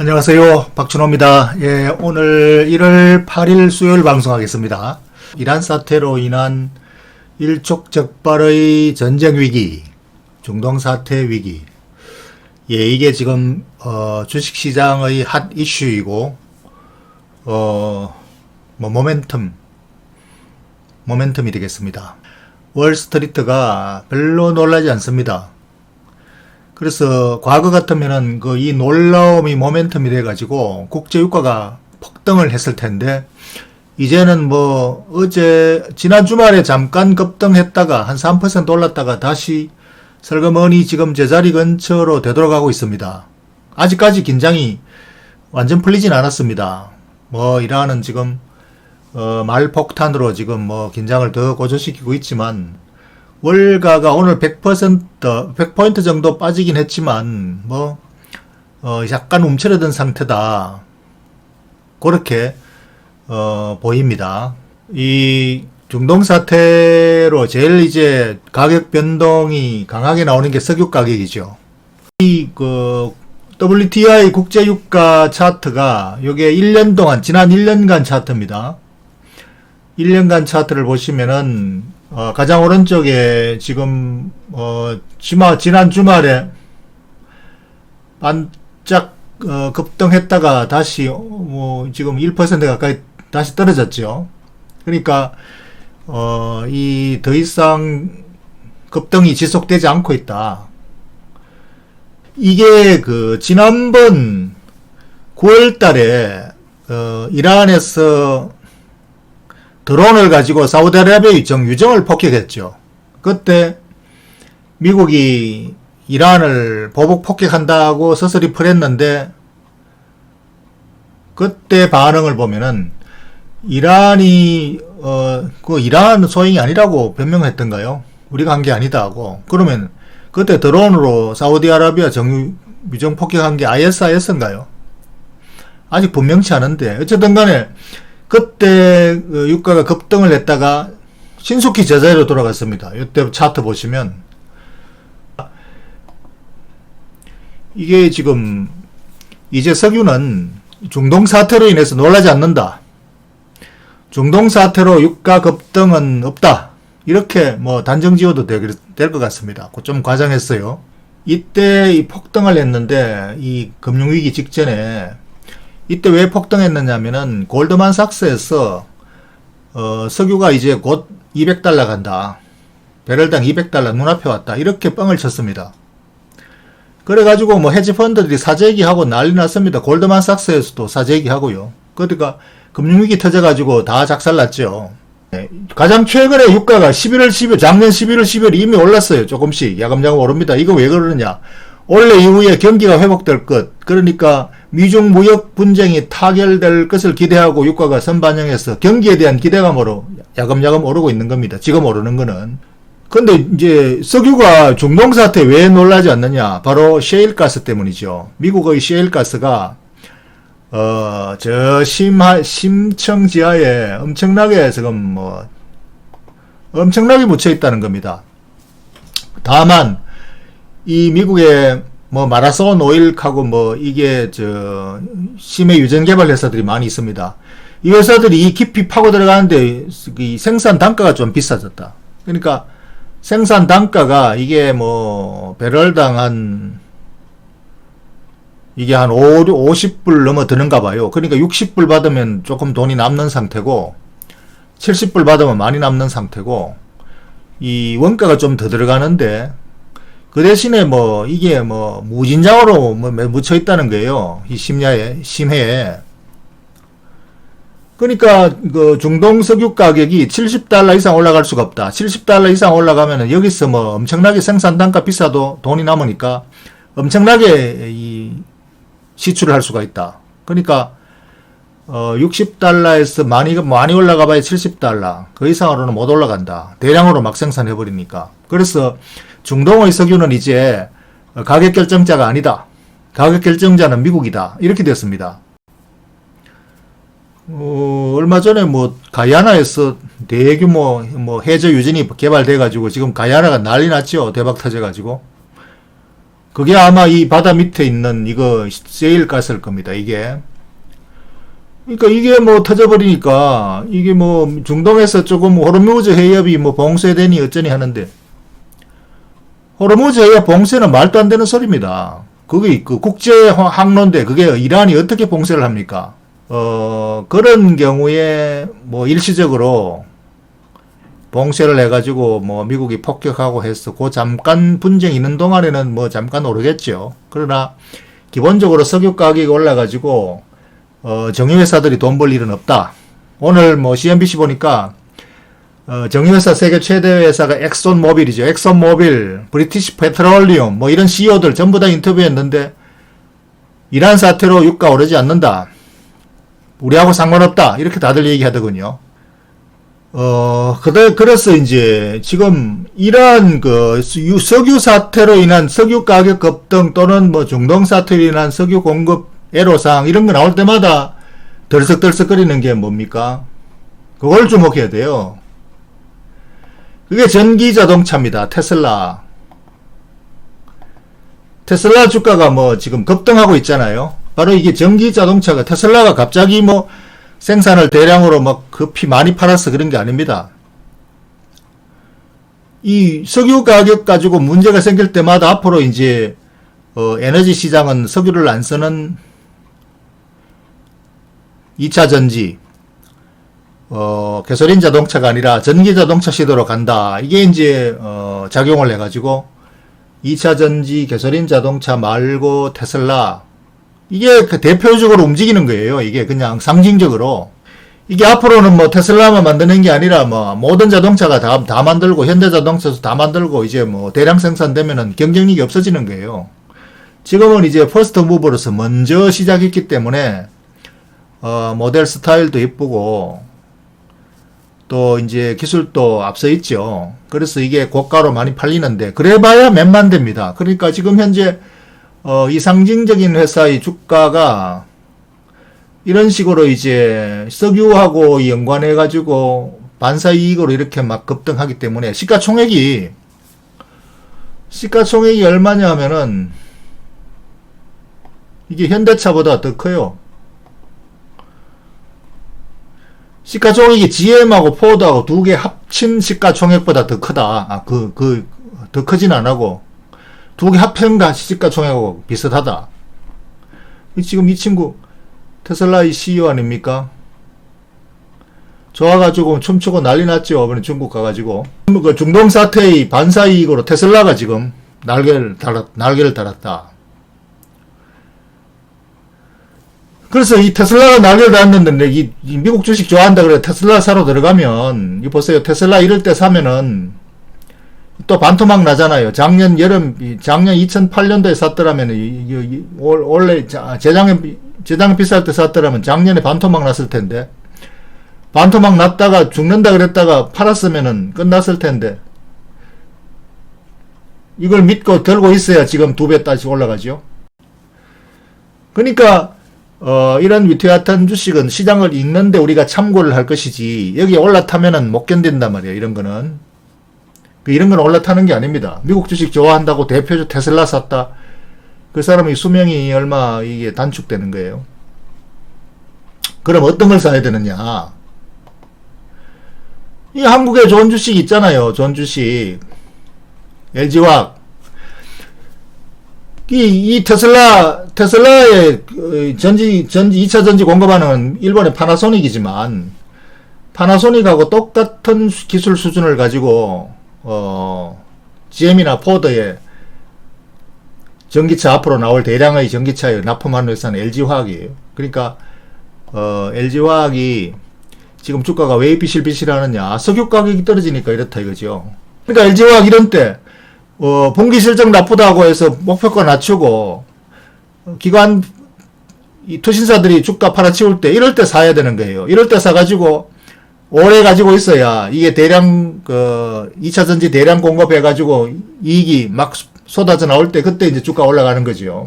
안녕하세요. 박준호입니다. 예, 오늘 1월 8일 수요일 방송하겠습니다. 이란 사태로 인한 일촉즉발의 전쟁 위기, 중동 사태 위기. 예, 이게 지금 어, 주식 시장의 핫 이슈이고 어, 뭐 모멘텀 모멘텀이 되겠습니다. 월스트리트가 별로 놀라지 않습니다. 그래서 과거 같으면은 그 이 놀라움이 모멘텀이 돼가지고 국제 유가가 폭등을 했을 텐데 이제는 뭐 어제 지난 주말에 잠깐 급등했다가 한 3% 올랐다가 다시 설거머니 지금 제자리 근처로 되돌아가고 있습니다. 아직까지 긴장이 완전 풀리진 않았습니다. 뭐 이란은 지금 어, 말폭탄으로 지금 뭐 긴장을 더 고조시키고 있지만 월가가 오늘 100% 100포인트 정도 빠지긴 했지만 뭐 어, 약간 움츠러든 상태다. 그렇게 어, 보입니다. 이 중동 사태로 제일 이제 가격 변동이 강하게 나오는 게 석유 가격이죠. 이 그 WTI 국제 유가 차트가 요게 1년 동안 지난 1년간 차트입니다. 1년간 차트를 보시면은 어, 가장 오른쪽에 지금 어, 지마, 지난 주말에 반짝 어, 급등했다가 다시 어, 뭐 지금 1% 가까이 다시 떨어졌죠. 그러니까 어, 이 더 이상 급등이 지속되지 않고 있다. 이게 그 지난번 9월 달에 어, 이란에서 드론을 가지고 사우디아라비아의 정유정을 폭격했죠. 그때 미국이 이란을 보복 폭격한다고 서서히 풀했는데 그때 반응을 보면은 이란이 어 그 이란 소행이 아니라고 변명했던가요? 우리가 한 게 아니다 하고 그러면 그때 드론으로 사우디아라비아 정유정 폭격한 게 ISIS인가요? 아직 분명치 않은데 어쨌든 간에 그때 그 유가가 급등을 했다가 신속히 제자리로 돌아갔습니다. 이때 차트 보시면 이게 지금 이제 석유는 중동 사태로 인해서 놀라지 않는다. 중동 사태로 유가 급등은 없다. 이렇게 뭐 단정 지어도 될 것 같습니다. 좀 과장했어요. 이때 이 폭등을 했는데 이 금융위기 직전에 이때 왜 폭등했느냐면은 골드만삭스에서 어, 석유가 이제 곧 200달러 간다. 배럴당 200달러 눈앞에 왔다. 이렇게 뻥을 쳤습니다. 그래가지고 뭐 헤지펀드들이 사재기하고 난리 났습니다. 골드만삭스에서도 사재기하고요. 그러니까 금융위기 터져가지고 다 작살났죠. 네. 가장 최근에 유가가 11월 12일, 작년 11월 12일 이미 올랐어요. 조금씩 야금야금 오릅니다. 이거 왜 그러느냐. 올해 이후에 경기가 회복될 것, 그러니까 미중 무역 분쟁이 타결될 것을 기대하고 유가가 선반영해서 경기에 대한 기대감으로 야금야금 오르고 있는 겁니다. 지금 오르는 거는. 근데 이제 석유가 중동 사태 왜 놀라지 않느냐? 바로 셰일 가스 때문이죠. 미국의 셰일 가스가 어, 저 심하, 심청 지하에 엄청나게 지금 뭐 엄청나게 묻혀 있다는 겁니다. 다만 이 미국의 뭐 마라손 오일하고 뭐 이게 저 심해 유전 개발 회사들이 많이 있습니다. 이 회사들이 이 깊이 파고 들어가는데 이 생산 단가가 좀 비싸졌다. 그러니까 생산 단가가 이게 뭐 배럴당 한 이게 한 5, 50불 넘어 드는가 봐요. 그러니까 60불 받으면 조금 돈이 남는 상태고 70불 받으면 많이 남는 상태고 이 원가가 좀 더 들어가는데 그 대신에 뭐 이게 뭐 무진장으로 뭐 묻혀 있다는 거예요. 이 심야에 심해에. 그러니까 그 중동 석유 가격이 70달러 이상 올라갈 수가 없다. 70달러 이상 올라가면은 여기서 뭐 엄청나게 생산 단가 비싸도 돈이 남으니까 엄청나게 이 시출을 할 수가 있다. 그러니까 어 60달러에서 많이 많이 올라가 봐야 70달러. 그 이상으로는 못 올라간다. 대량으로 막 생산해 버리니까. 그래서 중동의 석유는 이제 가격 결정자가 아니다. 가격 결정자는 미국이다. 이렇게 됐습니다. 어, 얼마 전에 뭐 가야나에서 대규모 뭐 해저 유전이 개발돼 가지고 지금 가야나가 난리 났죠. 대박 터져 가지고. 그게 아마 이 바다 밑에 있는 이거 세일 가스일 겁니다. 이게. 그러니까 이게 뭐 터져버리니까 이게 뭐 중동에서 조금 호르무즈 해협이 뭐 봉쇄되니 어쩌니 하는데 호르무즈 해협 봉쇄는 말도 안 되는 소리입니다. 그게 그 국제 항로인데 그게 이란이 어떻게 봉쇄를 합니까? 어 그런 경우에 뭐 일시적으로 봉쇄를 해가지고 뭐 미국이 폭격하고 해서 그 잠깐 분쟁 있는 동안에는 뭐 잠깐 오르겠죠. 그러나 기본적으로 석유 가격이 올라가지고 어 정유회사들이 돈 벌 일은 없다. 오늘 뭐 CNBC 보니까 어 정유회사 세계 최대 회사가 엑손 모빌이죠. 엑손 모빌, 브리티시 페트롤리움 뭐 이런 CEO들 전부 다 인터뷰했는데 이란 사태로 유가 오르지 않는다. 우리하고 상관없다. 이렇게 다들 얘기하더군요. 어, 그래, 그래서 이제 지금 이러한 그 수- 석유 사태로 인한 석유 가격 급등 또는 뭐 중동 사태로 인한 석유 공급 애로사항 이런 거 나올 때마다 덜썩덜썩거리는 게 뭡니까? 그걸 주목해야 돼요. 그게 전기 자동차입니다. 테슬라. 테슬라 주가가 뭐 지금 급등하고 있잖아요. 바로 이게 전기 자동차가 테슬라가 갑자기 뭐 생산을 대량으로 막 급히 많이 팔아서 그런 게 아닙니다. 이 석유 가격 가지고 문제가 생길 때마다 앞으로 이제 어, 에너지 시장은 석유를 안 쓰는 2차 전지, 어, 가솔린 자동차가 아니라 전기 자동차 시대로 간다. 이게 이제 어, 작용을 해가지고 2차 전지 가솔린 자동차 말고 테슬라 이게 그 대표적으로 움직이는 거예요. 이게 그냥 상징적으로. 이게 앞으로는 뭐 테슬라만 만드는 게 아니라 뭐 모든 자동차가 다, 다 만들고 현대 자동차도 다 만들고 이제 뭐 대량 생산되면은 경쟁력이 없어지는 거예요. 지금은 이제 퍼스트 무버로서 먼저 시작했기 때문에 어, 모델 스타일도 예쁘고 또 이제 기술도 앞서 있죠. 그래서 이게 고가로 많이 팔리는데 그래봐야 몇만 대입니다. 그러니까 지금 현재 어, 이 상징적인 회사의 주가가 이런 식으로 이제 석유하고 연관해 가지고 반사 이익으로 이렇게 막 급등하기 때문에 시가총액이 시가총액이 얼마냐 하면은 이게 현대차보다 더 커요. 시가총액이 GM하고 포드하고 두 개 합친 시가총액보다 더 크다. 아, 그, 그, 더 크진 안 하고. 두 개 합평가 시가총액하고 비슷하다. 이 지금 이 친구, 테슬라의 CEO 아닙니까? 좋아가지고 춤추고 난리 났죠. 이번에 중국 가가지고. 그 중동 사태의 반사 이익으로 테슬라가 지금 날개를 달았, 날개를 달았다. 그래서 이 테슬라가 날개를 달았는데 이, 이 미국 주식 좋아한다 그래 테슬라 사러 들어가면 이 보세요 테슬라 이럴 때 사면은 또 반토막 나잖아요. 작년 여름 이 작년 2008년도에 샀더라면 원래 자- 재작년 비- 재작년 비쌀 때 샀더라면 작년에 반토막 났을 텐데 반토막 났다가 죽는다 그랬다가 팔았으면은 끝났을 텐데 이걸 믿고 들고 있어야 지금 두배 다시 올라가죠. 그러니까 어, 이런 위태 같은 주식은 시장을 읽는데 우리가 참고를 할 것이지 여기 올라타면은 못 견딘단 말이에요. 이런 거는 그 이런 건 올라타는 게 아닙니다. 미국 주식 좋아한다고 대표적 테슬라 샀다. 그 사람의 수명이 얼마 이게 단축되는 거예요. 그럼 어떤 걸 사야 되느냐? 이 한국에 좋은 주식 있잖아요. 좋은 주식. LG화학. 이, 이 테슬라, 테슬라의 그 전지, 전지, 2차 전지 공급하는 일본의 파나소닉이지만, 파나소닉하고 똑같은 수- 기술 수준을 가지고, 어, GM이나 포드의 전기차 앞으로 나올 대량의 전기차에 납품하는 회사는 LG화학이에요. 그러니까, 어, LG화학이 지금 주가가 왜 비실비실하느냐. 석유 가격이 떨어지니까 이렇다 이거죠. 그러니까 LG화학 이런 때, 어, 분기 실적 나쁘다고 해서 목표가 낮추고, 어, 기관, 이 투신사들이 주가 팔아치울 때, 이럴 때 사야 되는 거예요. 이럴 때 사가지고, 오래 가지고 있어야, 이게 대량, 그, 2차 전지 대량 공급해 가지고, 이익이 막 쏟아져 나올 때, 그때 이제 주가 올라가는 거죠.